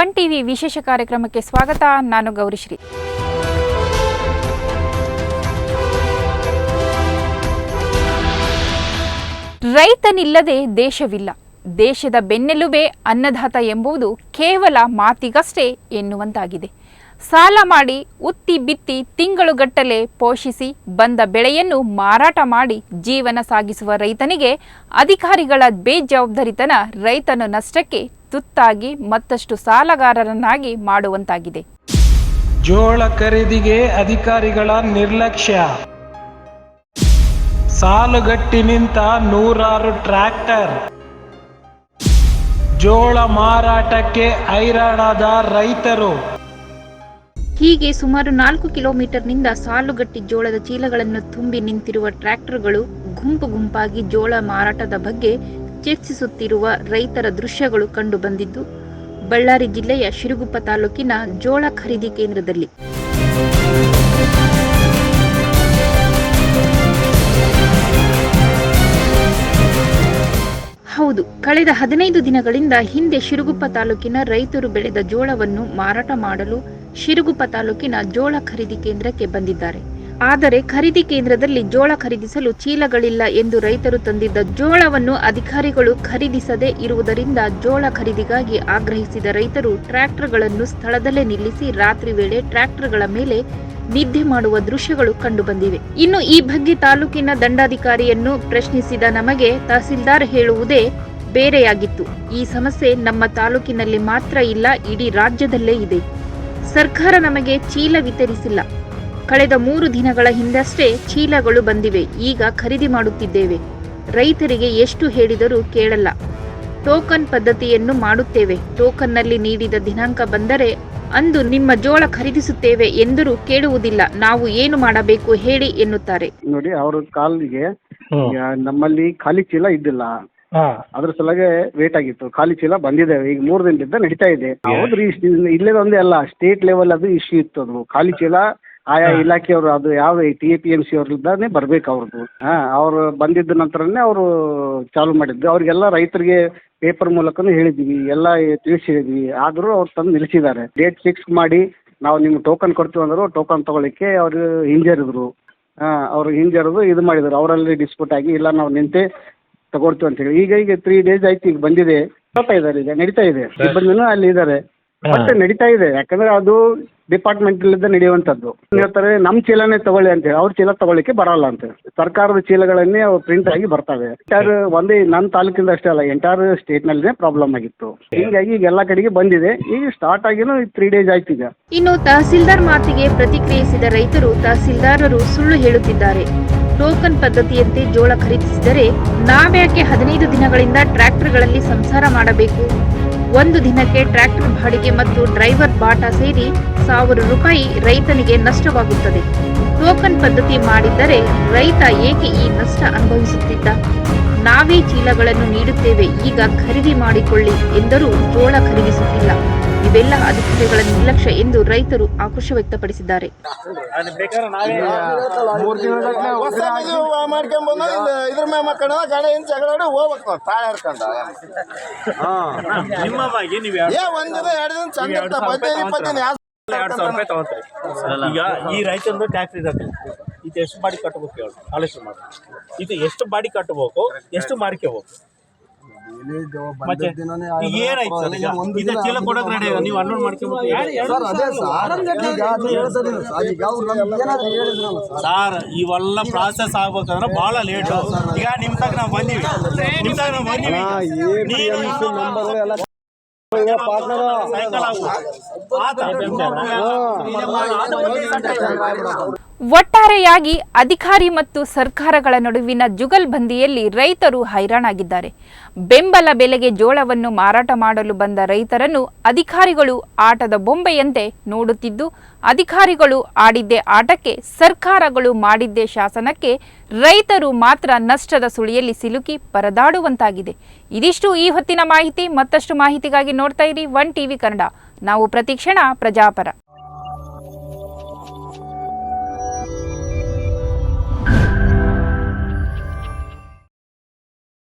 One TV ವಿಶೇಷ ಕಾರ್ಯಕ್ರಮಕ್ಕೆ ಸ್ವಾಗತ. ನಾನು ಗೌರಿಶ್ರೀ. ರೈತನಿಲ್ಲದೆ ದೇಶವಿಲ್ಲ. ದೇಶದ ಬೆನ್ನೆಲುಬೆ ಅನ್ನದಾತ ಎಂಬುದು ಕೇವಲ ಮಾತಿಗಷ್ಟೇ ಎನ್ನುವಂತಾಗಿದೆ. ಸಾಲ ಮಾಡಿ ಉತ್ತಿ ಬಿತ್ತಿ ತಿಂಗಳುಗಟ್ಟಲೆ ಪೋಷಿಸಿ ಬಂದ ಬೆಳೆಯನ್ನು ಮಾರಾಟ ಮಾಡಿ ಜೀವನ ಸಾಗಿಸುವ ರೈತನಿಗೆ ಅಧಿಕಾರಿಗಳ ಬೇಜವಾಬ್ದಾರಿತನ ರೈತನ ನಷ್ಟಕ್ಕೆ ತುತ್ತಾಗಿ ಮತ್ತಷ್ಟು ಸಾಲಗಾರರನ್ನಾಗಿ ಮಾಡುವಂತಾಗಿದೆ. ಜೋಳ ಖರೀದಿಗೆ ಅಧಿಕಾರಿಗಳ ನಿರ್ಲಕ್ಷ್ಯ. ಸಾಲುಗಟ್ಟಿ ನಿಂತ ನೂರಾರು ಟ್ರ್ಯಾಕ್ಟರ್. ಜೋಳ ಮಾರಾಟಕ್ಕೆ ಹೈರಾಣಾದ ರೈತರು. ಹೀಗೆ ಸುಮಾರು ನಾಲ್ಕು ಕಿಲೋಮೀಟರ್ನಿಂದ ಸಾಲುಗಟ್ಟಿ ಜೋಳದ ಚೀಲಗಳನ್ನು ತುಂಬಿ ನಿಂತಿರುವ ಟ್ರ್ಯಾಕ್ಟರ್ಗಳು ಗುಂಪು ಗುಂಪಾಗಿ ಜೋಳ ಮಾರಾಟದ ಬಗ್ಗೆ ಚರ್ಚಿಸುತ್ತಿರುವ ರೈತರ ದೃಶ್ಯಗಳು ಕಂಡುಬಂದಿದ್ದು ಬಳ್ಳಾರಿ ಜಿಲ್ಲೆಯ ಶಿರುಗುಪ್ಪ ತಾಲೂಕಿನ ಜೋಳ ಖರೀದಿ ಕೇಂದ್ರದಲ್ಲಿ. ಹೌದು. ಕಳೆದ ಹದಿನೈದು ದಿನಗಳಿಂದ ಹಿಂದೆ ಶಿರುಗುಪ್ಪ ತಾಲೂಕಿನ ರೈತರು ಬೆಳೆದ ಜೋಳವನ್ನು ಮಾರಾಟ ಮಾಡಲು ಶಿರುಗುಪ್ಪ ತಾಲೂಕಿನ ಜೋಳ ಖರೀದಿ ಕೇಂದ್ರಕ್ಕೆ ಬಂದಿದ್ದಾರೆ. ಆದರೆ ಖರೀದಿ ಕೇಂದ್ರದಲ್ಲಿ ಜೋಳ ಖರೀದಿಸಲು ಚೀಲಗಳಿಲ್ಲ ಎಂದು ರೈತರು ತಂದಿದ್ದ ಜೋಳವನ್ನು ಅಧಿಕಾರಿಗಳು ಖರೀದಿಸದೇ ಇರುವುದರಿಂದ ಜೋಳ ಖರೀದಿಗಾಗಿ ಆಗ್ರಹಿಸಿದ ರೈತರು ಟ್ರ್ಯಾಕ್ಟರ್ಗಳನ್ನು ಸ್ಥಳದಲ್ಲೇ ನಿಲ್ಲಿಸಿ ರಾತ್ರಿ ವೇಳೆ ಟ್ರ್ಯಾಕ್ಟರ್ಗಳ ಮೇಲೆ ನಿದ್ದೆ ಮಾಡುವ ದೃಶ್ಯಗಳು ಕಂಡುಬಂದಿವೆ. ಇನ್ನು ಈ ಬಗ್ಗೆ ತಾಲೂಕಿನ ದಂಡಾಧಿಕಾರಿಯನ್ನು ಪ್ರಶ್ನಿಸಿದ ನಮಗೆ ತಹಸೀಲ್ದಾರ್ ಹೇಳುವುದೇ ಬೇರೆಯಾಗಿತ್ತು. ಈ ಸಮಸ್ಯೆ ನಮ್ಮ ತಾಲೂಕಿನಲ್ಲಿ ಮಾತ್ರ ಇಲ್ಲ, ಇಡೀ ರಾಜ್ಯದಲ್ಲೇ ಇದೆ. ಸರ್ಕಾರ ನಮಗೆ ಚೀಲ ವಿತರಿಸಿಲ್ಲ. ಕಳೆದ ಮೂರು ದಿನಗಳ ಹಿಂದಷ್ಟೇ ಚೀಲಗಳು ಬಂದಿವೆ. ಈಗ ಖರೀದಿ ಮಾಡುತ್ತಿದ್ದೇವೆ. ರೈತರಿಗೆ ಎಷ್ಟು ಹೇಳಿದರೂ ಕೇಳಲ್ಲ. ಟೋಕನ್ ಪದ್ಧತಿಯನ್ನು ಮಾಡುತ್ತೇವೆ. ಟೋಕನ್ನಲ್ಲಿ ನೀಡಿದ ದಿನಾಂಕ ಬಂದರೆ ಅಂದು ನಿಮ್ಮ ಜೋಳ ಖರೀದಿಸುತ್ತೇವೆ ಎಂದರೂ ಕೇಳುವುದಿಲ್ಲ. ನಾವು ಏನು ಮಾಡಬೇಕು ಹೇಳಿ ಎನ್ನುತ್ತಾರೆ. ನೋಡಿ ಅವರ ಕಾಲಿಗೆ ನಮ್ಮಲ್ಲಿ ಖಾಲಿ ಚೀಲ ಇದ್ದಿಲ್ಲ. ಅದ್ರ ಸಲಗೆ ವೇಟ್ ಆಗಿತ್ತು. ಖಾಲಿ ಚೀಲ ಬಂದಿದೆ ಈಗ ಮೂರು ದಿನದಿಂದ ನಡೀತಾ ಇದೆ. ಹೌದ್ರಿ ಇಲ್ಲೇ ಒಂದೇ ಅಲ್ಲ ಸ್ಟೇಟ್ ಲೆವೆಲ್ ಅದು ಇಶ್ಯೂ ಇತ್ತು ಅದು. ಖಾಲಿ ಚೀಲ ಆಯಾ ಇಲಾಖೆಯವರು ಅದು ಯಾವ T A P M C ಅವ್ರದ್ದಾನೆ ಬರ್ಬೇಕು ಅವ್ರದ್ದು. ಹಾಂ ಅವರು ಬಂದಿದ್ದ ನಂತರನೇ ಅವರು ಚಾಲು ಮಾಡಿದ್ದು. ಅವರಿಗೆಲ್ಲ ರೈತರಿಗೆ ಪೇಪರ್ ಮೂಲಕನೂ ಹೇಳಿದ್ದೀವಿ ಎಲ್ಲ ತಿಳಿಸಿದ್ವಿ ಆದರೂ ಅವ್ರು ತಂದು ನಿಲ್ಲಿಸಿದ್ದಾರೆ. ಡೇಟ್ ಫಿಕ್ಸ್ ಮಾಡಿ ನಾವು ನಿಮ್ಗೆ ಟೋಕನ್ ಕೊಡ್ತೀವಿ ಅಂದರು ಟೋಕನ್ ತಗೊಳ್ಳಿಕ್ಕೆ ಅವರು ಹಿಂಜರಿದ್ರು. ಹಾಂ ಅವರು ಹಿಂಜರಿದ್ರು ಇದು ಮಾಡಿದ್ರು. ಅವರಲ್ಲಿ ಡಿಸ್ಪ್ಯೂಟ್ ಆಗಿ ಇಲ್ಲ ನಾವು ನಿಂತೆ ತಗೊಳ್ತೀವಿ ಅಂತ ಹೇಳಿ. ಈಗ ಈಗ ತ್ರೀ ಡೇಸ್ ಆಯ್ತು ಈಗ ಬಂದಿದೆ. ಬರ್ತಾ ಇದ್ದಾರೆ ಈಗ ನಡೀತಾ ಇದೆ. ಸಿಬ್ಬಂದಿನೂ ಅಲ್ಲಿ ಇದ್ದಾರೆ. ಮತ್ತೆ ನಡೀತಾ ಇದೆ. ಯಾಕಂದ್ರೆ ಅದು ಡಿಪಾರ್ಟ್ಮೆಂಟ್ ಇಲ್ಲಿಂದ ನಡೆಯುವಂಥದ್ದು ಹೇಳ್ತಾರೆ ನಮ್ಮ ಚೀಲನೇ ತಗೊಳ್ಳಿ ಅಂತ ಹೇಳಿ. ಅವ್ರ ಚೀಲ ತಗೊಳ್ಳಿಕ್ಕೆ ಬರಲ್ಲ ಅಂತ ಸರ್ಕಾರದ ಚೀಲಗಳನ್ನೇ ಅವ್ರು ಪ್ರಿಂಟ್ ಆಗಿ ಬರ್ತವೆ. ಎಂಟರ್ ಒಂದೇ ನನ್ನ ತಾಲೂಕಿಂದ ಅಷ್ಟೇ ಅಲ್ಲ ಎಂಟಾರು ಸ್ಟೇಟ್ನಲ್ಲಿನೇ ಪ್ರಾಬ್ಲಮ್ ಆಗಿತ್ತು. ಹೀಗಾಗಿ ಈಗ ಎಲ್ಲ ಕಡೆಗೆ ಬಂದಿದೆ. ಈಗ ಸ್ಟಾರ್ಟ್ ಆಗಿನೂ ತ್ರೀ ಡೇಸ್ ಆಯ್ತು ಈಗ. ಇನ್ನು ತಹಸೀಲ್ದಾರ್ ಮಾತಿಗೆ ಪ್ರತಿಕ್ರಿಯಿಸಿದ ರೈತರು, ತಹಸೀಲ್ದಾರರು ಸುಳ್ಳು ಹೇಳುತ್ತಿದ್ದಾರೆ. ಟೋಕನ್ ಪದ್ಧತಿಯಂತೆ ಜೋಳ ಖರೀದಿಸಿದರೆ ನಾವ್ಯಾಕೆ ಹದಿನೈದು ದಿನಗಳಿಂದ ಟ್ರ್ಯಾಕ್ಟರ್ಗಳಲ್ಲಿ ಸಂಸಾರ ಮಾಡಬೇಕು? ಒಂದು ದಿನಕ್ಕೆ ಟ್ರ್ಯಾಕ್ಟರ್ ಬಾಡಿಗೆ ಮತ್ತು ಡ್ರೈವರ್ ಬಾಟ ಸೇರಿ ಸಾವಿರ ರೂಪಾಯಿ ರೈತನಿಗೆ ನಷ್ಟವಾಗುತ್ತದೆ. ಟೋಕನ್ ಪದ್ಧತಿ ಮಾಡಿದ್ದರೆ ರೈತ ಏಕೆ ಈ ನಷ್ಟ ಅನುಭವಿಸುತ್ತಿದ್ದ? ನಾವೇ ಚೀಲಗಳನ್ನು ನೀಡುತ್ತೇವೆ, ಈಗ ಖರೀದಿ ಮಾಡಿಕೊಳ್ಳಿ ಎಂದರೂ ಜೋಳ ಖರೀದಿಸುತ್ತಿಲ್ಲ. ಇವೆಲ್ಲ ಅಧಿಕಾರಿಗಳ ನಿರ್ಲಕ್ಷ್ಯ ಎಂದು ರೈತರು ಆಕ್ರೋಶ ವ್ಯಕ್ತಪಡಿಸಿದ್ದಾರೆ. ಎರಡು ಸಾವಿರ ರೂಪಾಯಿ ತಗೊಂತೀರಿ? ಈಗ ಈ ರೈತಂದು ಟ್ಯಾಕ್ಸ್ ಇದೆ ಇದು ಎಷ್ಟು ಬಾಡಿ ಕಟ್ಟಬೇಕು ಹೇಳಿ ಆಲೋಚನೆ ಮಾಡಿ. ಇದು ಎಷ್ಟು ಬಾಡಿ ಕಟ್ಟಬೇಕು ಎಷ್ಟು ಮಾರ್ಕೋಬೇಕು ನೀವು ಅನ್ಲೋಡ್ ಮಾಡ್ಕೊಂಡು ಸರ್ ಇವೆಲ್ಲ ಪ್ರಾಸೆಸ್ ಆಗ್ಬೇಕಂದ್ರೆ ಬಹಳ ಲೇಟು ಈಗ ನಿಮ್ ತಗ ನಾವು ಬಂದೀವಿ. ನಿಮ್ ತಗ ನಾವು ಬಂದೀವಿ. ಸೈಕಲ್. ಒಟ್ಟಾರೆಯಾಗಿ ಅಧಿಕಾರಿ ಮತ್ತು ಸರ್ಕಾರಗಳ ನಡುವಿನ ಜುಗಲ್ಬಂದಿಯಲ್ಲಿ ರೈತರು ಹೈರಾಣಾಗಿದ್ದಾರೆ. ಬೆಂಬಲ ಬೆಲೆಗೆ ಜೋಳವನ್ನು ಮಾರಾಟ ಮಾಡಲು ಬಂದ ರೈತರನ್ನು ಅಧಿಕಾರಿಗಳು ಆಟದ ಬೊಂಬೆಯಂತೆ ನೋಡುತ್ತಿದ್ದು, ಅಧಿಕಾರಿಗಳು ಆಡಿದ್ದೇ ಆಟಕ್ಕೆ ಸರ್ಕಾರಗಳು ಮಾಡಿದ್ದೇ ಶಾಸನಕ್ಕೆ ರೈತರು ಮಾತ್ರ ನಷ್ಟದ ಸುಳಿಯಲ್ಲಿ ಸಿಲುಕಿ ಪರದಾಡುವಂತಾಗಿದೆ. ಇದಿಷ್ಟು ಈ ಹೊತ್ತಿನ ಮಾಹಿತಿ. ಮತ್ತಷ್ಟು ಮಾಹಿತಿಗಾಗಿ ನೋಡ್ತಾ ಇರಿ ಒನ್ ಟಿವಿ ಕನ್ನಡ. ನಾವು ಪ್ರತಿಕ್ಷಣ ಪ್ರಜಾಪರ.